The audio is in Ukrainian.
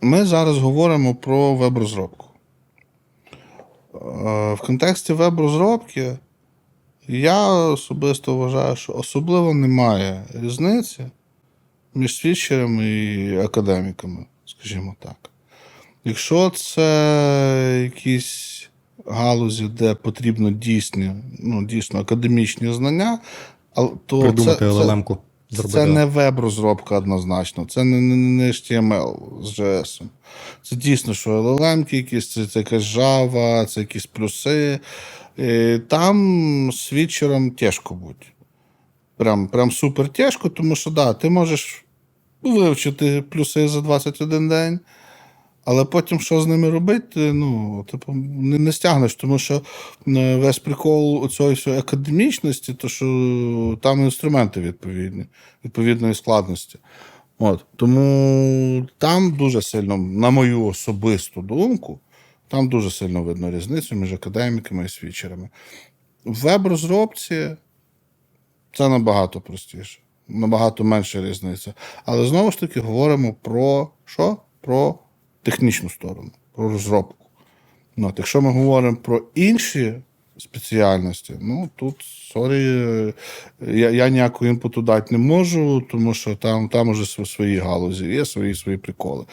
Ми зараз говоримо про веб-розробку. Е, В контексті веб-розробки я особисто вважаю, що особливо немає різниці між свідчерами і академіками, скажімо так. Якщо це якісь галузі, де потрібно дійсні, ну, дійсно академічні знання, то Придумати це, це. Зробити. це не веб-розробка однозначно, це не, не, не HTML з JS. Це дійсно, що LLM якісь, це, це якась Java, це якісь плюси. І там свідчером тяжко бути. Прям, прям супер тяжко, тому що да, ти можеш вивчити плюси за 21 день. Але потім що з ними робити, ну, типу, не, не стягнеш, тому що е, весь прикол цієї академічності, то що там інструменти відповідні, відповідної складності. От. Тому там дуже сильно, на мою особисту думку, там дуже сильно видно різницю між академіками і свідчерами. В веб-розробці це набагато простіше, набагато менша різниця. Але знову ж таки говоримо про що? Про технічну сторону, про розробку. Ну, от, якщо ми говоримо про інші спеціальності, ну тут сорі, я, я ніякого інпуту дати не можу, тому що там, там уже св- свої галузі, є свої свої приколи.